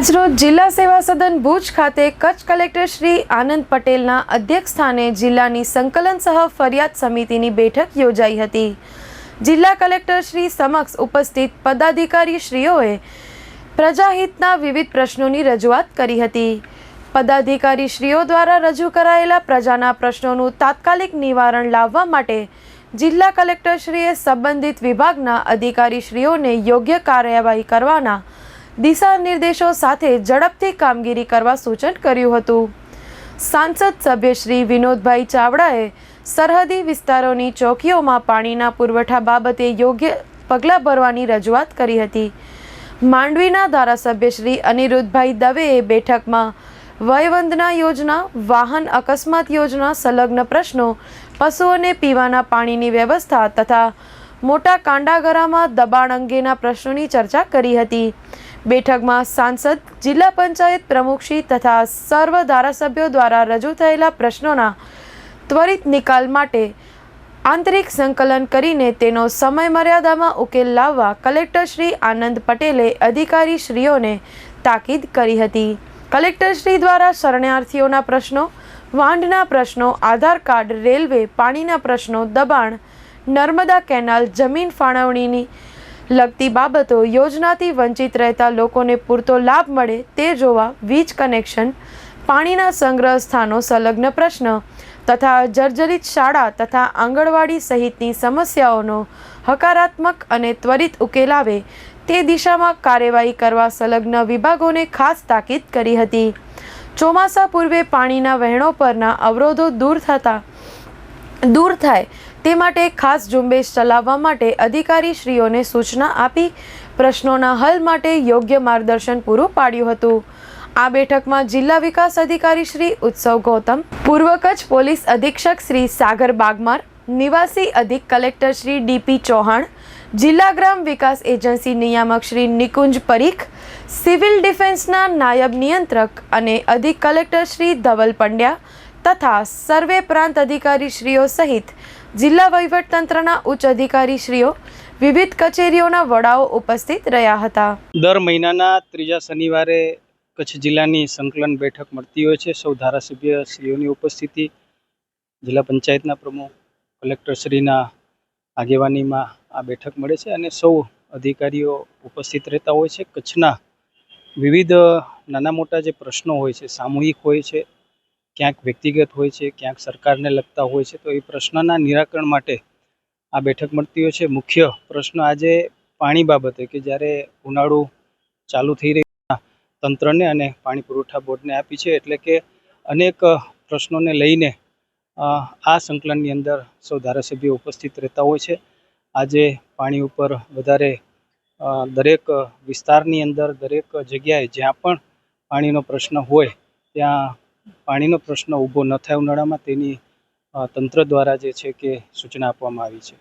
આજરોજ જિલ્લા સેવા સદન ભુજ ખાતે કચ્છ કલેક્ટર શ્રી આનંદ પટેલના અધ્યક્ષસ્થાને જિલ્લાની સંકલન સહ ફરિયાદ સમિતિની બેઠક યોજાઈ હતી. જિલ્લા કલેક્ટર શ્રી સમક્ષ ઉપસ્થિત પદાધિકારી શ્રીઓએ પ્રજાહિતના વિવિધ પ્રશ્નોની રજૂઆત કરી હતી. પદાધિકારી શ્રીઓ દ્વારા રજૂ કરાયેલા પ્રજાના પ્રશ્નોનું તાત્કાલિક નિવારણ લાવવા માટે જિલ્લા કલેક્ટરશ્રીએ સંબંધિત વિભાગના અધિકારીશ્રીઓને યોગ્ય કાર્યવાહી કરવાના દિશા નિર્દેશો સાથે ઝડપથી કામગીરી કરવા સૂચન કર્યું હતું. સાંસદ સભ્ય શ્રી વિનોદભાઈ ચાવડાએ સરહદી વિસ્તારોની ચોકીઓમાં પાણીના પુરવઠા બાબતે યોગ્ય પગલાં ભરવાની રજૂઆત કરી હતી. માંડવીના ધારાસભ્ય શ્રી અનિરુદ્ધભાઈ દવેએ બેઠકમાં વયવંદના યોજના, વાહન અકસ્માત યોજના, સંલગ્ન પ્રશ્નો, પશુઓને પીવાના પાણીની વ્યવસ્થા તથા મોટા કાંડાગરામાં દબાણ અંગેના પ્રશ્નોની ચર્ચા કરી હતી. બેઠકમાં સાંસદ, જિલ્લા પંચાયત પ્રમુખશ્રી તથા સર્વ ધારાસભ્યો દ્વારા રજૂ થયેલા પ્રશ્નોના ત્વરિત નિકાલ માટે આંતરિક સંકલન કરીને તેનો સમય મર્યાદામાં ઉકેલ લાવવા કલેક્ટર શ્રી આનંદ પટેલે અધિકારીશ્રીઓને તાકીદ કરી હતી. કલેક્ટરશ્રી દ્વારા શરણાર્થીઓના પ્રશ્નો, વાંઢના પ્રશ્નો, આધાર કાર્ડ, રેલવે, પાણીના પ્રશ્નો, દબાણ, નર્મદા કેનાલ, જમીન ફાળવણીની લગતી બાબતો યોજનાથી વંચિત રહેતા લોકોને પૂરતો લાભ મળે તે જોવા વીજ કનેક્શન, પાણીના સંગ્રહ સ્થાનો સંલગ્ન પ્રશ્ન તથા જર્જરિત શાળા તથા આંગણવાડી સહિતની સમસ્યાઓનો હકારાત્મક અને ત્વરિત ઉકેલ આવે તે દિશામાં કાર્યવાહી કરવા સંલગ્ન વિભાગોને ખાસ તાકીદ કરી હતી. ચોમાસા પૂર્વે પાણીના વહેણો પરના અવરોધો દૂર થતા, દૂર થાય તે માટે ખાસ ઝુંબેશ ચલાવવા માટે અધિકારીશ્રીઓને સૂચના આપી પ્રશ્નોના હલ માટે યોગ્ય માર્ગદર્શન પૂરું પાડ્યું હતું. આ બેઠકમાં જિલ્લા વિકાસ અધિકારી શ્રી ઉત્સવ ગૌતમ, પૂર્વ કચ્છ પોલીસ અધિક્ષક શ્રી સાગર બાગમાર, નિવાસી અધિક કલેક્ટર શ્રી ડીપી ચૌહાણ, જિલ્લા ગ્રામ વિકાસ એજન્સી નિયામક શ્રી નિકુંજ પરીખ, સિવિલ ડિફેન્સના નાયબ નિયંત્રક અને અધિક કલેક્ટર શ્રી ધવલ પંડ્યા તથા સર્વે પ્રાંત અધિકારીશ્રીઓ સહિત જિલ્લા વહીવટતંત્રના ઉચ્ચ અધિકારીશ્રીઓ વિવિધ કચેરીઓના વડાઓ ઉપસ્થિત રહ્યા હતા. દર મહિનાના ત્રીજા શનિવારે કચ્છ જિલ્લાની સંકલન બેઠક મળતી હોય છે. સૌ ધારાસભ્ય શ્રીઓની ઉપસ્થિતિ, જિલ્લા પંચાયતના પ્રમુખ, કલેક્ટરશ્રીના આગેવાનીમાં આ બેઠક મળે છે અને સૌ અધિકારીઓ ઉપસ્થિત રહેતા હોય છે. કચ્છના વિવિધ નાના મોટા જે પ્રશ્નો હોય છે, સામૂહિક હોય છે ક્યાંક વ્યક્તિગત હોય છે, ક્યાંક સરકારને લગતા હોય છે, તો એ પ્રશ્નના નિરાકરણ માટે આ બેઠક મળતી હોય છે. મુખ્ય પ્રશ્ન આજે પાણી બાબતે કે જ્યારે ઉનાળો ચાલુ થઈ રહ્યું તંત્રને અને પાણી પુરવઠા બોર્ડને આપી છે, એટલે કે અનેક પ્રશ્નોને લઈને આ સંકલનની અંદર સૌ ધારાસભ્યો ઉપસ્થિત રહેતા હોય છે. આજે પાણી ઉપર વધારે દરેક વિસ્તારની અંદર, દરેક જગ્યાએ જ્યાં પણ પાણીનો પ્રશ્ન હોય, ત્યાં પાણીનો પ્રશ્ન ઊભો ન થાય ઉનાળામાં તેની તંત્ર દ્વારા જે છે કે સૂચના આપવામાં આવી છે.